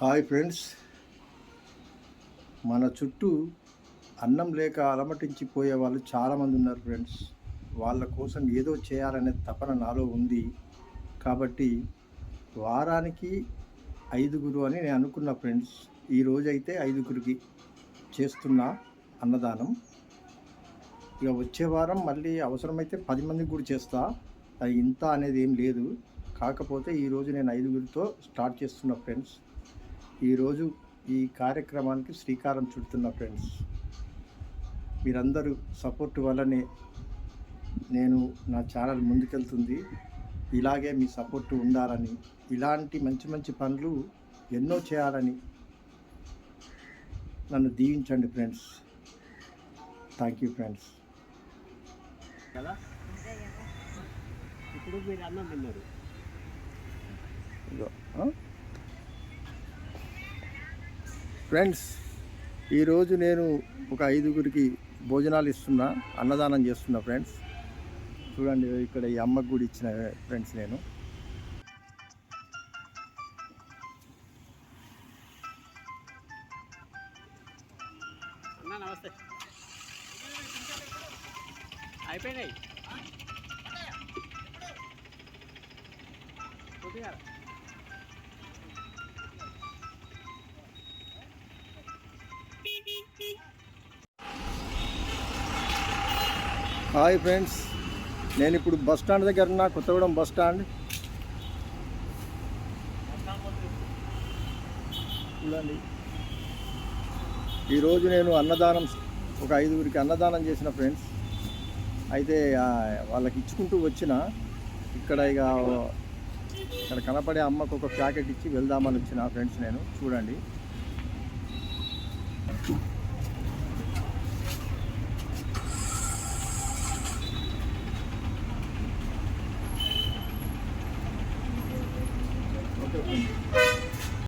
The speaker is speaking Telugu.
Hi friends. మన చుట్టూ అన్నం లేక అలమటించిపోయే వాళ్ళు చాలామంది ఉన్నారు ఫ్రెండ్స్. వాళ్ళ కోసం ఏదో చేయాలనే తపన నాలో ఉంది. కాబట్టి వారానికి ఐదుగురు అని నేను అనుకున్న ఫ్రెండ్స్. ఈ రోజైతే ఐదుగురికి చేస్తున్న అన్నదానం. ఇక వచ్చే వారం మళ్ళీ అవసరమైతే పది మందికి కూడా చేస్తా. అది ఇంత అనేది ఏం లేదు. కాకపోతే ఈరోజు నేను ఐదుగురితో స్టార్ట్ చేస్తున్న ఫ్రెండ్స్. ఈరోజు ఈ కార్యక్రమానికి శ్రీకారం చుడుతున్న ఫ్రెండ్స్ మీరందరూ సపోర్ట్ వల్లనే నేను నా ఛానల్ ముందుకెళ్తుంది. ఇలాగే మీ సపోర్ట్ ఉండాలని ఇలాంటి మంచి మంచి పనులు ఎన్నో చేయాలని నన్ను దీవించండి ఫ్రెండ్స్. Thank you friends. కదా? ఇప్పుడు మీరు అన్నం తిన్నారు. ఫ్రెండ్స్ ఈరోజు నేను ఒక ఐదుగురికి భోజనాలు ఇస్తున్నా అన్నదానం చేస్తున్నా ఫ్రెండ్స్ చూడండి ఇక్కడ ఈ అమ్మకు కూడా ఇచ్చిన ఫ్రెండ్స్ నేను. నమస్తే అయిపోయినాయి హాయ్ ఫ్రెండ్స్ నేను ఇప్పుడు బస్ స్టాండ్ దగ్గర ఉన్నా కొత్తగూడెం బస్ స్టాండ్. చూడండి. ఈరోజు నేను అన్నదానం ఒక ఐదుగురికి అన్నదానం చేసిన ఫ్రెండ్స్. అయితే వాళ్ళకి ఇచ్చుకుంటూ వచ్చిన ఇక్కడ ఇక ఇక్కడ కనపడే అమ్మకు ఒక ప్యాకెట్ ఇచ్చి వెళ్దామని వచ్చిన ఫ్రెండ్స్ నేను. చూడండి.